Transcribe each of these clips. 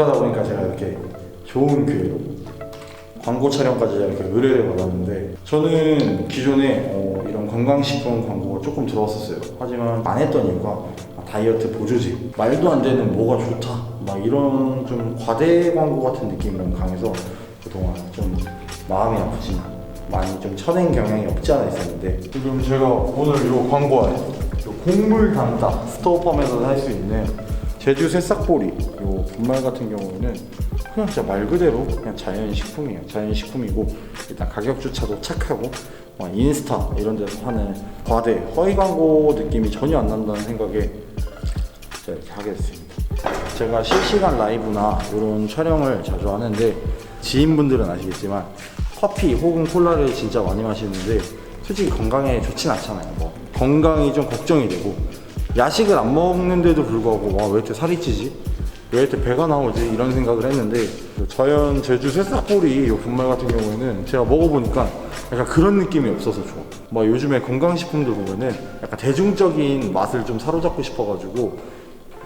하다 보니까 제가 이렇게 좋은 기회로 광고 촬영까지 이렇게 의뢰를 받았는데 저는 기존에 어, 이런 건강식품 광고가 조금 들어왔었어요. 하지만 안 했던 이유가 아, 다이어트 보조제. 말도 안 되는 뭐가 좋다. 막 이런 좀 과대 광고 같은 느낌이 너무 강해서 그동안 좀 마음이 아프지만 많이 좀 쳐낸 경향이 없지 않아 있었는데 지금 제가 오늘 이 광고에 곡물 담다 스토어팜에서 살 수 있는 제주 새싹보리 요 분말 같은 경우에는 그냥 진짜 말 그대로 그냥 자연 식품이에요. 자연 식품이고 일단 가격조차도 착하고 뭐 인스타 이런 데서 하는 과대 허위 광고 느낌이 전혀 안 난다는 생각에 제가 이렇게 하게 됐습니다. 제가 실시간 라이브나 이런 촬영을 자주 하는데 지인분들은 아시겠지만 커피 혹은 콜라를 진짜 많이 마시는데 솔직히 건강에 좋진 않잖아요. 뭐 건강이 좀 걱정이 되고 야식을 안 먹는데도 불구하고 와 왜 이렇게 살이 찌지? 왜 이렇게 배가 나오지? 이런 생각을 했는데 그 저연 제주 새싹보리 요 분말 같은 경우에는 제가 먹어보니까 약간 그런 느낌이 없어서 좋아. 뭐 요즘에 건강식품들 보면은 약간 대중적인 맛을 좀 사로잡고 싶어가지고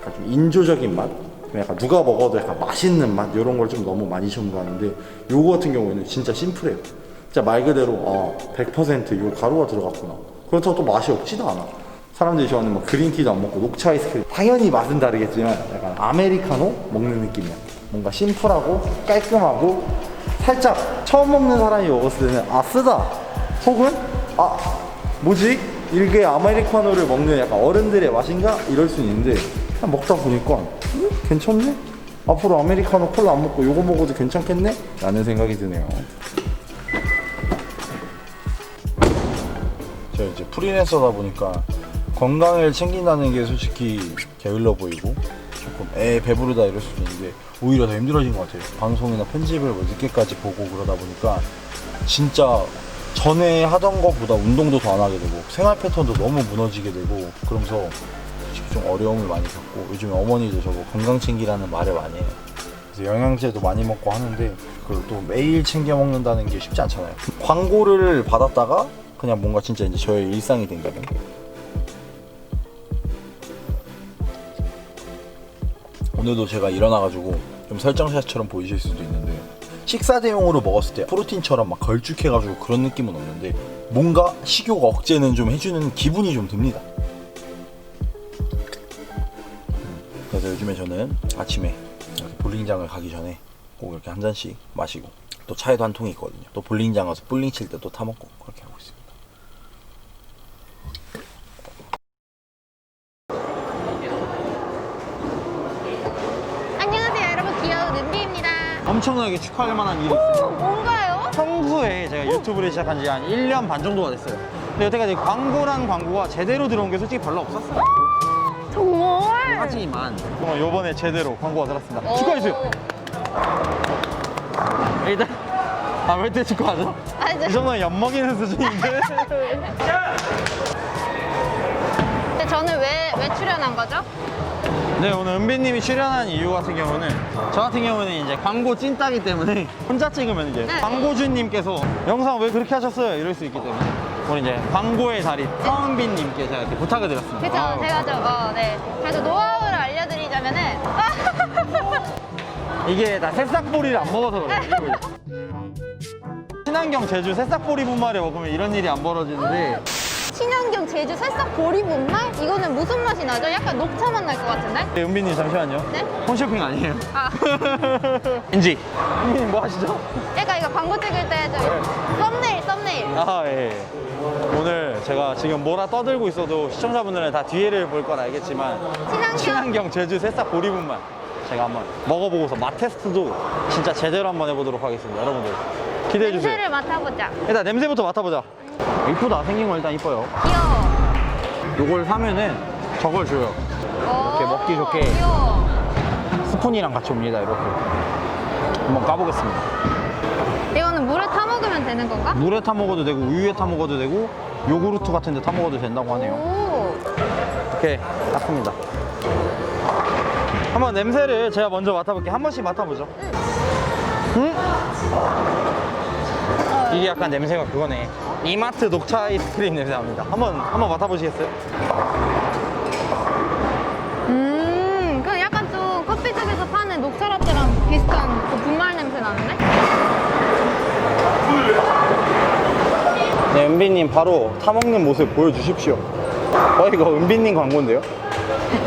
약간 좀 인조적인 맛? 약간 누가 먹어도 약간 맛있는 맛 이런 걸 좀 너무 많이 첨가하는데 요거 같은 경우에는 진짜 심플해요. 진짜 말 그대로 아, 100%요 가루가 들어갔구나. 그렇다고 또 맛이 없지도 않아. 사람들이 좋아하는 뭐 그린티도 안 먹고 녹차 아이스크림. 당연히 맛은 다르겠지만 약간 아메리카노 먹는 느낌이야. 뭔가 심플하고 깔끔하고 살짝 처음 먹는 사람이 먹었을 때는 아 쓰다. 혹은 아 뭐지? 이게 아메리카노를 먹는 약간 어른들의 맛인가? 이럴 수 있는데 그냥 먹다 보니까 음, 괜찮네? 앞으로 아메리카노 콜라 안 먹고 요거 먹어도 괜찮겠네? 라는 생각이 드네요. 제가 이제 프리랜서다 보니까 건강을 챙긴다는 게 솔직히 게을러 보이고 조금 애 배부르다 이럴 수도 있는데 오히려 더 힘들어진 것 같아요. 방송이나 편집을 뭐 늦게까지 보고 그러다 보니까 진짜 전에 하던 것보다 운동도 더 안 하게 되고 생활 패턴도 너무 무너지게 되고 그러면서 좀 어려움을 많이 겪고 요즘에 어머니도 저거 건강 챙기라는 말을 많이 해요. 그래서 영양제도 많이 먹고 하는데 그걸 또 매일 챙겨 먹는다는 게 쉽지 않잖아요. 광고를 받았다가 그냥 뭔가 진짜 이제 저의 일상이 된 거예요 오늘도 제가 일어나가지고 좀 설정샷처럼 보이실 수도 있는데 식사 대용으로 먹었을 때 프로틴처럼 막 걸쭉해가지고 그런 느낌은 없는데 뭔가 식욕 억제는 좀 해주는 기분이 좀 듭니다. 음, 그래서 요즘에 저는 아침에 이렇게 볼링장을 가기 전에 꼭 이렇게 한 잔씩 마시고 또 차에도 한 통이 있거든요. 또 볼링장 가서 볼링 칠 때 또 타먹고 그렇게 하고 있습니다. 안녕하세요 여러분 귀여운 은비입니다 엄청나게 축하할 만한 일이 오 있어요. 뭔가요? 평소에 제가 유튜브를 시작한 지 한 1년 반 정도가 됐어요. 근데 여태까지 광고란 광고가 제대로 들어온 게 솔직히 별로 없었어요. 정말? 하지만 어, 요번에 제대로 광고가 들었습니다. 오. 축하해주세요. 일단 아, 왜때 축하하죠? 이 정도는 엿먹이는 수준인데 근데 저는 왜, 왜 출연한 거죠? 네 오늘 은비님이 출연한 이유 같은 경우는 저 같은 경우는 이제 광고 찐따기 때문에 혼자 찍으면 이제 네. 광고주님께서 영상 왜 그렇게 하셨어요? 이럴 수 있기 때문에 오늘 이제 광고의 달인 서은빈님께 제가 이렇게 부탁을 드렸습니다 그쵸 아유. 제가 좀 어, 네. 그래서 노하우를 알려드리자면은 이게 나 새싹보리를 안 먹어서 그래 친환경 제주 새싹보리 분말에 먹으면 이런 일이 안 벌어지는데 친환경 제주 새싹 보리 분말? 이거는 무슨 맛이 나죠? 약간 녹차 맛 날 것 같은데? 네, 은빈님 잠시만요. 네? 홈쇼핑 아니에요? 아, 인지. 은빈님 뭐 하시죠? 약간 이거 광고 찍을 때저 썸네일, 썸네일. 아, 예. 오늘 제가 지금 뭐라 떠들고 있어도 시청자분들은 다 뒤에를 볼 건 알겠지만 친환경. 친환경 제주 새싹 보리분만 제가 한번 먹어보고서 맛 테스트도 진짜 제대로 한번 해보도록 하겠습니다. 여러분들 기대해 주세요. 냄새를 맡아보자. 일단 냄새부터 맡아보자. 이쁘다. 생긴 건 일단 이뻐요. 귀여워. 요걸 사면은 저걸 줘요. 이렇게 먹기 좋게. 귀여워. 스푼이랑 같이 옵니다. 이렇게. 한번 까보겠습니다. 이거는 물에 타 먹으면 되는 건가? 물에 타 먹어도 되고 우유에 타 먹어도 되고 요구르트 같은 데 타 먹어도 된다고 하네요. 오. 이렇게 닦습니다. 한번 냄새를 제가 먼저 맡아볼게요. 한 번씩 맡아보죠. 응? 이게 약간 냄새가 그거네. 이마트 녹차 아이스크림 냄새 납니다. 한번 한번 맡아보시겠어요? 음, 그 약간 좀 커피숍에서 파는 녹차 라떼랑 비슷한 그 분말 냄새 나는데? 네, 은비님 바로 타 먹는 모습 보여주십시오. 어 이거 은비님 광고인데요?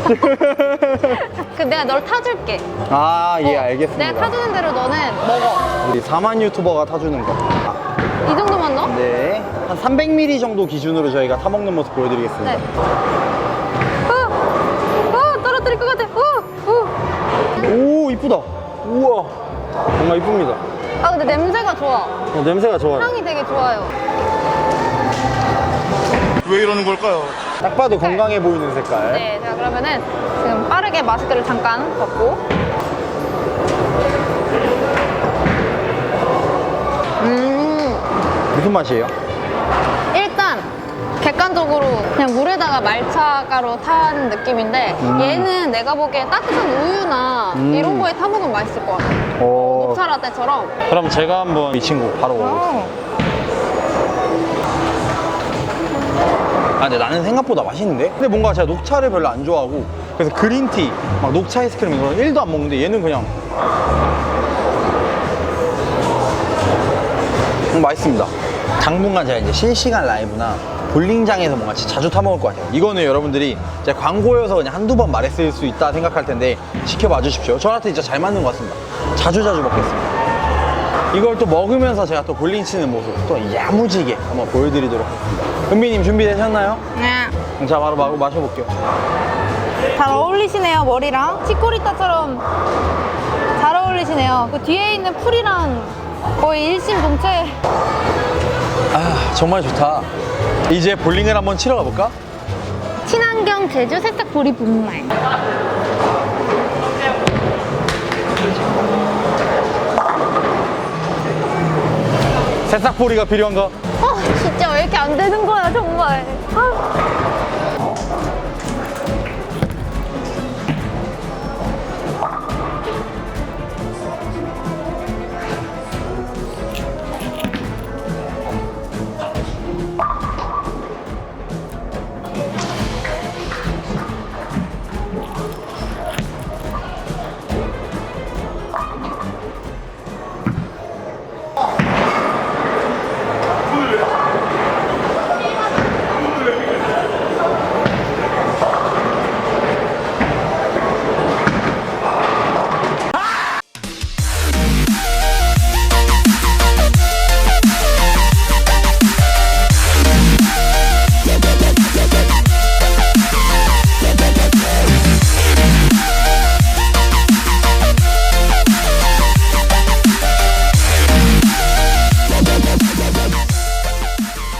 그 내가 널 타줄게. 아 예 어, 알겠습니다. 내가 타주는 대로 너는 먹어. 우리 4만 유튜버가 타주는 거. 이 정도만 넣어? 네. 한 300ml 정도 기준으로 저희가 타 먹는 모습 보여드리겠습니다. 네. 어, 어, 떨어뜨릴 것 같아. 어, 어. 오 이쁘다. 우와. 정말 이쁩니다. 아, 근데 냄새가 좋아. 어, 냄새가 좋아요. 향이 되게 좋아요. 왜 이러는 걸까요? 딱 봐도 건강해 보이는 색깔. 네, 자 그러면은 지금 빠르게 마스크를 잠깐 벗고. 무슨 맛이에요? 일단 객관적으로 그냥 물에다가 말차 가루 탄 느낌인데 음. 얘는 내가 보기에 따뜻한 우유나 음. 이런 거에 타 먹으면 맛있을 것 같아. 오. 녹차 라떼처럼. 그럼 제가 한번 이 친구 바로 먹어보겠습니다. 어. 아 근데 나는 생각보다 맛있는데? 근데 뭔가 제가 녹차를 별로 안 좋아하고 그래서 그린티, 막 녹차 아이스크림 이런 거 1도 안 먹는데 얘는 그냥 음, 맛있습니다. 당분간 제가 이제 실시간 라이브나 볼링장에서 뭔가 진짜 자주 타 먹을 것 같아요. 이거는 여러분들이 제 광고여서 그냥 한두 번 말했을 수 있다 생각할 텐데 지켜봐 주십시오. 저한테 진짜 잘 맞는 것 같습니다. 자주 자주 먹겠습니다. 이걸 또 먹으면서 제가 또 볼링 치는 모습 또 야무지게 한번 보여드리도록 하겠습니다. 은비님 준비되셨나요? 네. 자 바로 마, 마셔볼게요. 잘 어울리시네요, 머리랑. 치코리타처럼 잘 어울리시네요. 그 뒤에 있는 풀이랑 거의 일심동체. 아 정말 좋다. 이제 볼링을 한번 치러 가볼까? 친환경 제주 새싹 보리 분말. 새싹포리가 필요한가? 아, 진짜 왜 이렇게 안 되는 거야, 정말. 아.